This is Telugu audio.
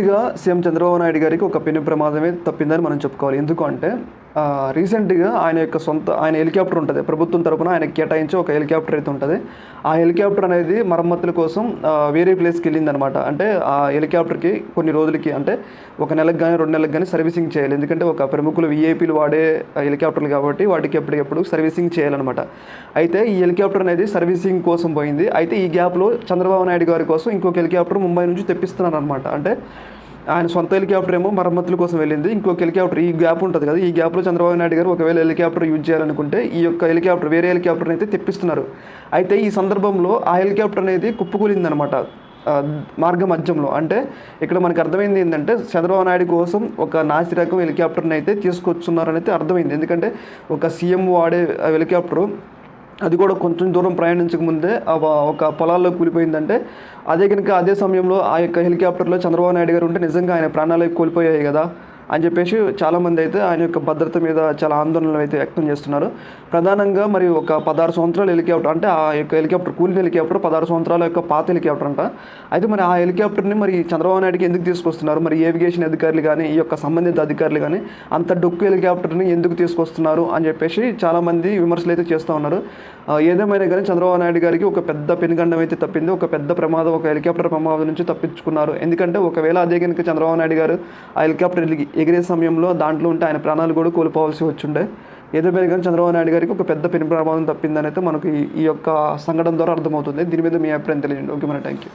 రీసెంట్గా సీఎం చంద్రబాబు నాయుడు గారికి ఒక పెను ప్రమాదమే తప్పిందని మనం చెప్పుకోవాలి. ఎందుకు అంటే రీసెంట్గా ఆయన యొక్క సొంత ఆయన హెలికాప్టర్ ఉంటుంది. ప్రభుత్వం తరపున ఆయన కేటాయించి ఒక హెలికాప్టర్ అయితే ఉంటుంది. ఆ హెలికాప్టర్ అనేది మరమ్మతుల కోసం వేరే ప్లేస్కి వెళ్ళిందనమాట అంటే ఆ హెలికాప్టర్కి కొన్ని రోజులకి అంటే ఒక నెలకు కానీ రెండు నెలలకు కానీ సర్వీసింగ్ చేయాలి. ఎందుకంటే ఒక ప్రముఖులు విఐపీలు వాడే హెలికాప్టర్లు కాబట్టి వాటికి ఎప్పటికెప్పుడు సర్వీసింగ్ చేయాలన్నమాట. అయితే ఈ హెలికాప్టర్ అనేది సర్వీసింగ్ కోసం పోయింది. అయితే ఈ గ్యాప్లో చంద్రబాబు నాయుడు గారి కోసం ఇంకొక హెలికాప్టర్ ముంబై నుంచి తెప్పిస్తున్నారు అనమాట అంటే ఆయన సొంత హెలికాప్టర్ ఏమో మరమ్మతుల కోసం వెళ్ళింది. ఇంకొక హెలికాప్టర్ ఈ గ్యాప్ ఉంటుంది కదా ఈ గ్యాప్లో చంద్రబాబు నాయుడు గారు ఒకవేళ హెలికాప్టర్ యూజ్ చేయాలనుకుంటే ఈ యొక్క హెలికాప్టర్ వేరే హెలికాప్టర్ని అయితే తెప్పిస్తున్నారు. అయితే ఈ సందర్భంలో ఆ హెలికాప్టర్ అనేది కుప్పకూలిందనమాట మార్గ మధ్యంలో. అంటే ఇక్కడ మనకు అర్థమైంది ఏంటంటే చంద్రబాబు నాయుడు కోసం ఒక నాసి రకం హెలికాప్టర్ని అయితే తీసుకొచ్చున్నారని అయితే అర్థమైంది. ఎందుకంటే ఒక సీఎం వాడే హెలికాప్టరు అది కూడా కొంచెం దూరం ప్రయాణించక ముందే ఆ ఒక పొలాల్లో కూలిపోయిందంటే అదే కనుక అదే సమయంలో ఆ యొక్క హెలికాప్టర్లో చంద్రబాబు నాయుడు గారు ఉంటే నిజంగా ఆయన ప్రాణాలు కోల్పోయాయి కదా. అని చెప్పేసి చాలామంది అయితే ఆయన యొక్క భద్రత మీద చాలా ఆందోళనలు అయితే వ్యక్తం చేస్తున్నారు. ప్రధానంగా మరి ఒక పదహారు సంవత్సరాలు హెలికాప్టర్ అంటే ఆ యొక్క హెలికాప్టర్ కూలిన హెలికాప్టర్ పదహారు సంవత్సరాల యొక్క పాత హెలికాప్టర్ అంట. అయితే మరి ఆ హెలికాప్టర్ని మరి చంద్రబాబు నాయుడుకి ఎందుకు తీసుకొస్తున్నారు? మరి ఏవిగేషన్ అధికారులు కానీ ఈ యొక్క సంబంధిత అధికారులు కానీ అంత డొక్కు హెలికాప్టర్ని ఎందుకు తీసుకొస్తున్నారు? అని చెప్పేసి చాలామంది విమర్శలు అయితే చేస్తూ ఉన్నారు. ఏదేమైనా కానీ చంద్రబాబు నాయుడు గారికి ఒక పెద్ద పెనుగండం అయితే తప్పింది. ఒక పెద్ద ప్రమాదం ఒక హెలికాప్టర్ ప్రమాదం నుంచి తప్పించుకున్నారు. ఎందుకంటే ఒకవేళ అదే కనుక చంద్రబాబు నాయుడు గారు ఆ హెలికాప్టర్ ఎగిరే సమయంలో దాంట్లో ఉంటే ఆయన ప్రాణాలు కూడా కోల్పోవాల్సి వచ్చుండే. ఏదేమైనా కానీ చంద్రబాబు నాయుడు గారికి ఒక పెద్ద పెను ప్రభావం తప్పిందని అయితే మనకు ఈ- ఈ యొక్క సంఘటన ద్వారా అర్థమవుతుంది. దీని మీద మీ అభిప్రాయం తెలియజేయండి. ఓకే మన థ్యాంక్ యూ